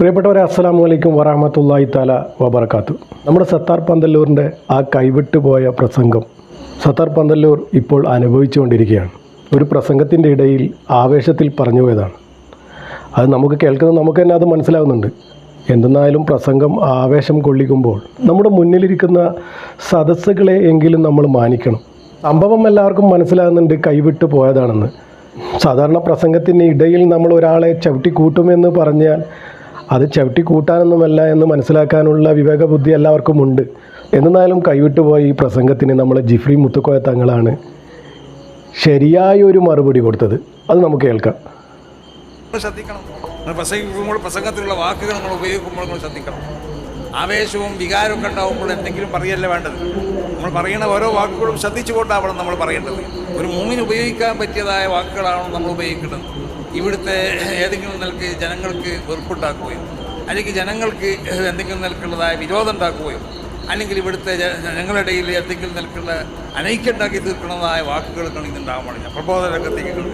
പ്രിയപ്പെട്ടവരെ അസ്സലാമു അലൈക്കും വറഹമത്തല്ലാഹി താല വബർക്കാത്തു നമ്മുടെ സത്താർ പന്തല്ലൂരിന്റെ ആ കൈവിട്ടു പോയ പ്രസംഗം സത്താർ പന്തല്ലൂർ ഇപ്പോൾ അനുഭവിച്ചുകൊണ്ടിരിക്കുകയാണ്. ഒരു പ്രസംഗത്തിന്റെ ഇടയിൽ ആവേശത്തിൽ പറഞ്ഞു പോയതാണ്. അത് നമുക്ക് കേൾക്കുന്നത് നമുക്ക് തന്നെ അത് മനസ്സിലാവുന്നുണ്ട്. എന്തെന്നായാലും പ്രസംഗം ആവേശം കൊള്ളിക്കുമ്പോൾ നമ്മുടെ മുന്നിലിരിക്കുന്ന സദസ്സുകളെ എങ്കിലും നമ്മൾ മാനിക്കണം. സംഭവം എല്ലാവർക്കും മനസ്സിലാകുന്നുണ്ട് കൈവിട്ട് പോയതാണെന്ന്. സാധാരണ പ്രസംഗത്തിന് ഇടയിൽ നമ്മൾ ഒരാളെ ചവിട്ടി കൂട്ടുമെന്ന് പറഞ്ഞാൽ അത് ചവിട്ടി കൂട്ടാനൊന്നുമല്ല എന്ന് മനസ്സിലാക്കാനുള്ള വിവേകബുദ്ധി എല്ലാവർക്കും ഉണ്ട്. എന്നാലും കൈവിട്ടു പോയ ഈ പ്രസംഗത്തിന് നമ്മൾ ജിഫ്രി മുത്തുക്കോയ തങ്ങളാണ് ശരിയായ ഒരു മറുപടി കൊടുത്തത്. അത് നമുക്ക് കേൾക്കാം. ശ്രദ്ധിക്കണം. പ്രസംഗത്തിലുള്ള വാക്കുകൾ നമ്മൾ ഉപയോഗിക്കുമ്പോൾ നമ്മൾ ശ്രദ്ധിക്കണം. ആവേശവും വികാരമൊക്കെ ഉണ്ടാവുമ്പോൾ എന്തെങ്കിലും പറയല്ല വേണ്ടത്? നമ്മൾ പറയുന്ന ഓരോ വാക്കുകളും ശ്രദ്ധിച്ചുകൊണ്ടാവണം നമ്മൾ പറയേണ്ടത്. ഒരു മൂമിന് ഉപയോഗിക്കാൻ പറ്റിയതായ വാക്കുകളാണ് നമ്മൾ ഉപയോഗിക്കേണ്ടത്. ഇവിടുത്തെ ഏതെങ്കിലും നിലയ്ക്ക് ജനങ്ങൾക്ക് വെറുപ്പുണ്ടാക്കുകയോ അല്ലെങ്കിൽ ജനങ്ങൾക്ക് എന്തെങ്കിലും നിലക്കുള്ളതായ വിരോധം ഉണ്ടാക്കുകയോ അല്ലെങ്കിൽ ഇവിടുത്തെ ജനങ്ങളുടെ ഇടയിൽ എന്തെങ്കിലും നിലക്കുള്ള അനൈക്യം ഉണ്ടാക്കി തീർക്കുന്നതായ വാക്കുകൾ ഇന്നുണ്ടാകാൻ പ്രബോധന രംഗത്തേക്ക്